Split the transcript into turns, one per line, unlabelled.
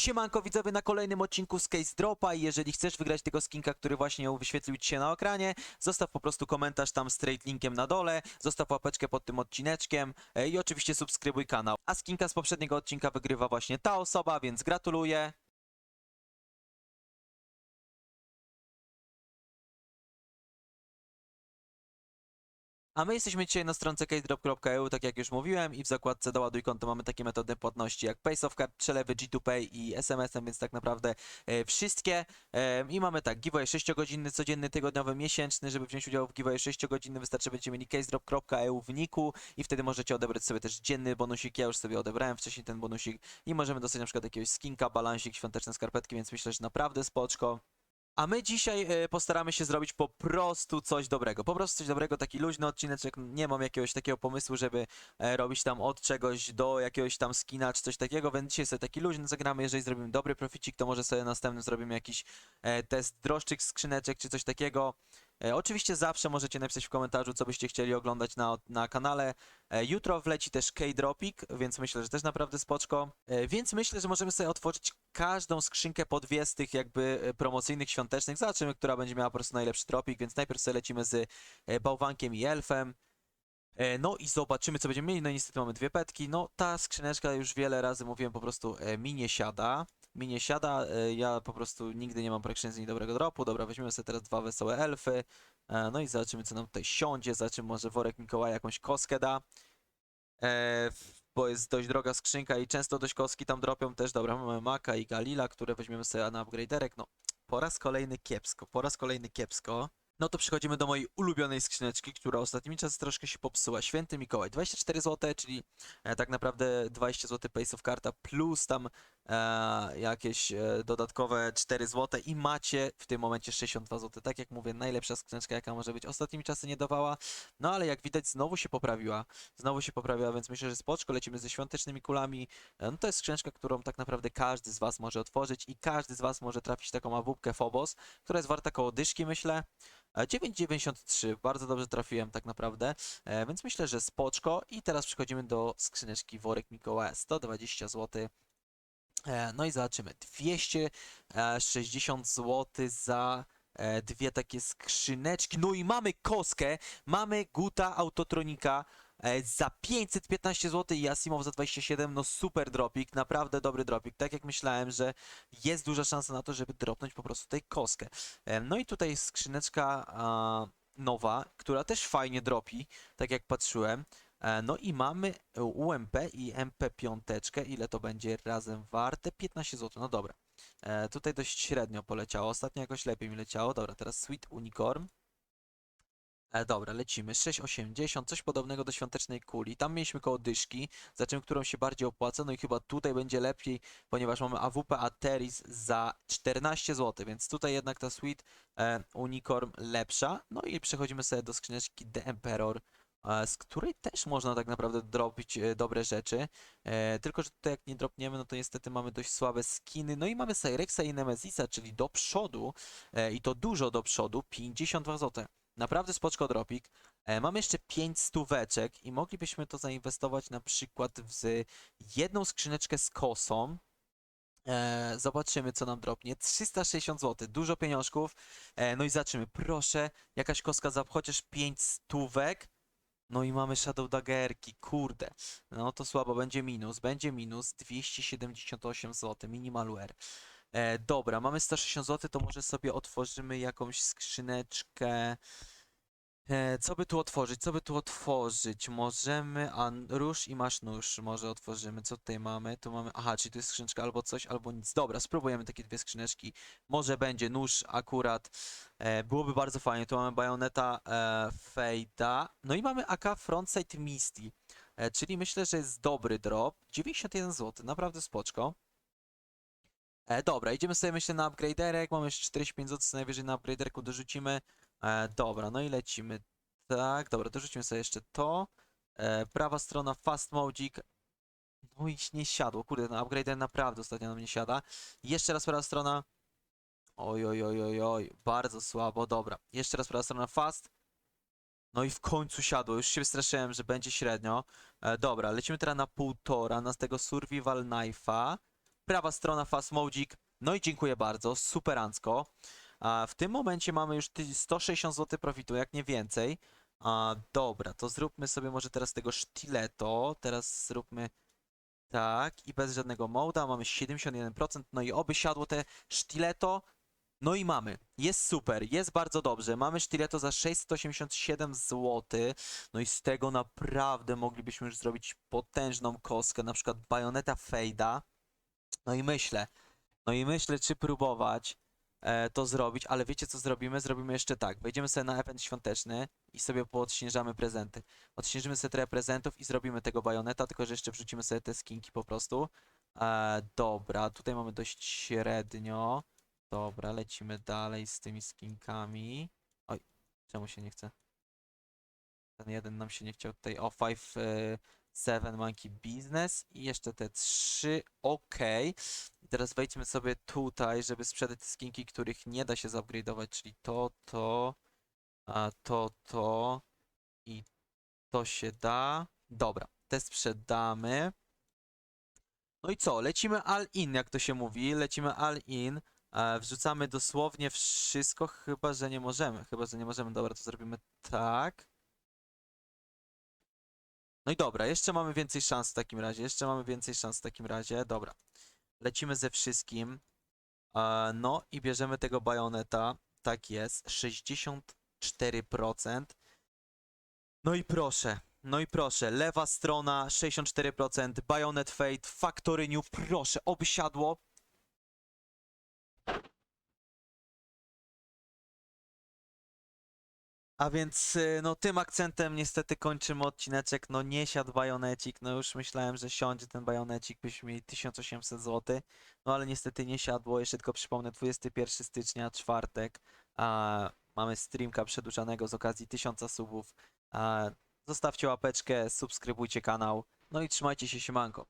Siemanko widzowie na kolejnym odcinku z Case Dropa i jeżeli chcesz wygrać tego skinka, który właśnie wyświetlił Ci się na ekranie, zostaw po prostu komentarz tam trade linkiem na dole, zostaw łapeczkę pod tym odcineczkiem e, i oczywiście subskrybuj kanał. A skinka z poprzedniego odcinka wygrywa właśnie ta osoba, więc gratuluję. A my jesteśmy dzisiaj na stronce casedrop.eu, tak jak już mówiłem, i w zakładce doładuj konto mamy takie metody płatności jak PaySoftCard, przelewy G2Pay i SMS-em, więc tak naprawdę e, wszystkie. E, I mamy tak, giveaway 6-godzinny, codzienny, tygodniowy, miesięczny. Żeby wziąć udział w giveaway 6-godzinny wystarczy będziecie mieli casedrop.eu w niku i wtedy możecie odebrać sobie też dzienny bonusik. Ja już sobie odebrałem wcześniej ten bonusik i możemy dostać na przykład jakiegoś skinka, balansik, świąteczne skarpetki, więc myślę, że naprawdę spoczko. A my dzisiaj e, postaramy się zrobić po prostu coś dobrego. Po prostu coś dobrego, taki luźny odcineczek. Nie mam jakiegoś takiego pomysłu, żeby e, robić tam od czegoś do jakiegoś tam skina czy coś takiego, więc dzisiaj sobie taki luźny zagramy. Jeżeli zrobimy dobry proficik, to może sobie następnym zrobimy jakiś e, test drożdżych skrzyneczek czy coś takiego. E, oczywiście zawsze możecie napisać w komentarzu, co byście chcieli oglądać na, na kanale. E, jutro wleci też K-Dropik, więc myślę, że też naprawdę spoczko. E, więc myślę, że możemy sobie otworzyć każdą skrzynkę po dwie z tych jakby promocyjnych, świątecznych. Zobaczymy, która będzie miała po prostu najlepszy tropik, więc najpierw sobie lecimy z bałwankiem i elfem. No i zobaczymy, co będziemy mieli. No niestety mamy dwie petki. No ta skrzyneczka już wiele razy mówiłem, po prostu mi nie siada. Mi nie siada, e, ja po prostu nigdy nie mam praktycznie z niej dobrego dropu. Dobra, weźmiemy sobie teraz dwa wesołe elfy. E, No i zobaczymy, co nam tutaj siądzie. Zobaczymy, może worek Mikołaja jakąś koskę da. E, bo jest dość droga skrzynka i często dość kostki tam dropią też. Dobra, mamy Maka i Galila, które weźmiemy sobie na upgraderek. No, po raz kolejny kiepsko, po raz kolejny kiepsko. No to przechodzimy do mojej ulubionej skrzyneczki, która ostatnimi czasy troszkę się popsuła. Święty Mikołaj, 24 zł, czyli tak naprawdę 20 zł Pace of Karta plus tam jakieś e, dodatkowe 4 zł i macie w tym momencie 62 zł. Tak jak mówię, najlepsza skrzyneczka jaka może być. Ostatnimi czasy nie dawała, no ale jak widać znowu się poprawiła. Znowu się poprawiła, więc myślę, że spoczko lecimy ze świątecznymi kulami. E, No to jest skrzyneczka, którą tak naprawdę każdy z Was może otworzyć i każdy z Was może trafić taką awupkę Phobos, która jest warta koło dyszki, myślę. E, 9,93, bardzo dobrze trafiłem tak naprawdę, e, więc myślę, że spoczko. I teraz przechodzimy do skrzyneczki Worek Mikołaja, 120 zł. E, No i zobaczymy, 260 zł za e, dwie takie skrzyneczki. No i mamy koskę, mamy Guta Autotronika e, za 515 zł i Asimow za 27, no super dropik, naprawdę dobry dropik. Tak jak myślałem, że jest duża szansa na to, żeby dropnąć po prostu tej koskę. No i tutaj skrzyneczka nowa, która też fajnie dropi, tak jak patrzyłem. E, No i mamy UMP i MP5. Ile to będzie razem warte? 15 zł. No dobra. E, tutaj dość średnio poleciało. Ostatnio jakoś lepiej mi leciało. Dobra, teraz Sweet Unicorn. E, dobra, lecimy. 6,80, coś podobnego do świątecznej kuli. Tam mieliśmy koło dyszki, za czym którą się bardziej opłaca. No i chyba tutaj będzie lepiej, ponieważ mamy AWP Ateris za 14 zł, więc tutaj jednak ta Sweet e, Unicorn lepsza. No i przechodzimy sobie do skrzyneczki The Emperor, z której też można tak naprawdę dropić e, dobre rzeczy. E, tylko, że tutaj jak nie dropniemy, no to niestety mamy dość słabe skiny. No i mamy Cyrexa i Nemezisa, czyli do przodu e, i to dużo do przodu, 52 zł. Naprawdę spoczko dropik. E, Mam jeszcze 5 stóweczek i moglibyśmy to zainwestować na przykład w jedną skrzyneczkę z kosą. Zobaczymy, co nam dropnie. 360 zł, dużo pieniążków. No i zaczniemy. Proszę, jakaś koska za chociaż 5 stówek. No i mamy Shadow Daggerki, kurde. No to słabo, będzie minus, będzie minus 278 zł, minimalware. E, dobra, mamy 160 zł, to może sobie otworzymy jakąś skrzyneczkę. E, co by tu otworzyć? Co by tu otworzyć? Możemy, a róż i masz nóż, może otworzymy. Co tutaj mamy? Tu mamy, aha, czyli tu jest skrzyneczka albo coś, albo nic. Dobra, spróbujemy takie dwie skrzyneczki. Może będzie nóż akurat. E, byłoby bardzo fajnie. Tu mamy Bayonetta e, Fejda. No i mamy AK Frontside Misty. E, czyli myślę, że jest dobry drop. 91 zł, naprawdę spoczko. E, dobra, idziemy sobie myślę na upgraderek. Mamy jeszcze 45 zł, co najwyżej na upgraderku dorzucimy. E, dobra, no i lecimy. Tak, dobra, dorzucimy sobie jeszcze to. E, prawa strona Fast Modzik. No i nie siadło, kurde, na upgrader naprawdę ostatnio nam nie siada. Jeszcze raz prawa strona. Oj, oj, oj, oj, oj, bardzo słabo, dobra. Jeszcze raz prawa strona Fast. No i w końcu siadło, już się wystraszyłem, że będzie średnio. E, dobra, lecimy teraz na półtora, na tego Survival Knife'a. prawa strona Fastmodzik. No i dziękuję bardzo, superancko. A w tym momencie mamy już ty- 160 zł profitu, jak nie więcej. A, dobra, to zróbmy sobie może teraz tego sztyleto. Teraz zróbmy tak i bez żadnego mołda mamy 71%. No i oby siadło te sztyleto. No i mamy. Jest super, jest bardzo dobrze. Mamy sztyleto za 687 zł. No i z tego naprawdę moglibyśmy już zrobić potężną kostkę, na przykład bajoneta fejda. No i myślę, no i myślę, czy próbować to zrobić, ale wiecie co zrobimy? Zrobimy jeszcze tak. Wejdziemy sobie na event świąteczny i sobie poodśnieżamy prezenty. Odśnieżymy sobie trochę prezentów i zrobimy tego bajoneta, tylko że jeszcze wrzucimy sobie te skinki po prostu. E, dobra, tutaj mamy dość średnio. Dobra, lecimy dalej z tymi skinkami. Oj, czemu się nie chce? Ten jeden nam się nie chciał tutaj. O, 5 7 Monkey Business i jeszcze te trzy. ok. Teraz wejdźmy sobie tutaj, żeby sprzedać te skinki, których nie da się zupgrade'ować, czyli to, to, a to, to i to się da. Dobra, te sprzedamy. No i co? Lecimy all in, jak to się mówi. Lecimy all in. E, wrzucamy dosłownie wszystko, chyba że nie możemy. Chyba że nie możemy. Dobra, to zrobimy tak. No i dobra, jeszcze mamy więcej szans w takim razie. Jeszcze mamy więcej szans w takim razie. Dobra. Lecimy ze wszystkim. E, no i bierzemy tego bajoneta. Tak jest. 64%. No i proszę. No i proszę. Lewa strona 64%. Bayonet Fate. Factory New. Proszę. Oby siadło. A więc y, no tym akcentem niestety kończymy odcineczek. No nie siadł bajonecik. No już myślałem, że siądzie ten bajonecik, byśmy mieli 1800 zł. No ale niestety nie siadło. Jeszcze tylko przypomnę, 21 stycznia, czwartek. A, mamy streamka przedłużanego z okazji 1000 subów. A, zostawcie łapeczkę, subskrybujcie kanał. No i trzymajcie się, siemanko.